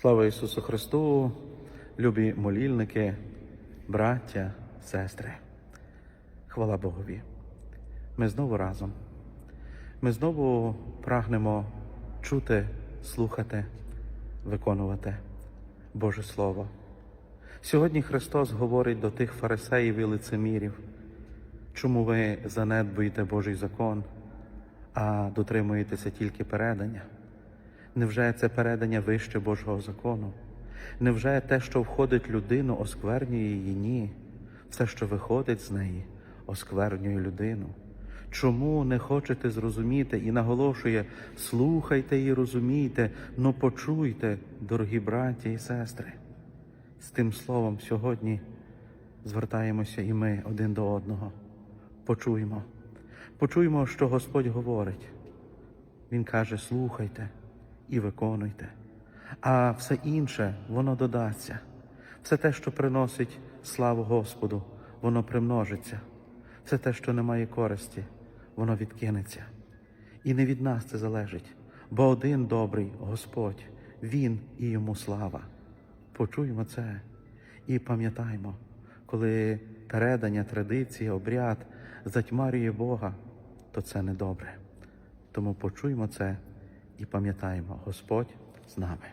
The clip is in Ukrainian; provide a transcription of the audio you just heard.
Слава Ісусу Христу, любі молільники, браття, сестри. Хвала Богові. Ми знову разом. Ми знову прагнемо чути, слухати, виконувати Боже Слово. Сьогодні Христос говорить до тих фарисеїв і лицемірів, чому ви занедбуєте Божий закон, а дотримуєтеся тільки передання. Невже це передання вище Божого закону? Невже те, що входить людину, осквернює її? Ні. Все, що виходить з неї, осквернює людину. Чому не хочете зрозуміти і наголошує, слухайте і розумійте, но почуйте, дорогі браті і сестри. З тим словом сьогодні звертаємося і ми один до одного. Почуємо. Почуємо, що Господь говорить. Він каже: слухайте і виконуйте. А все інше воно додасться. Все те, що приносить славу Господу, воно примножиться. Все те, що не має користі, воно відкинеться. І не від нас це залежить, бо один добрий Господь, Він і йому слава. Почуємо це і пам'ятаймо, коли передання, традиція, обряд затьмарює Бога, то це недобре. Тому почуємо це і пам'ятаємо, Господь з нами.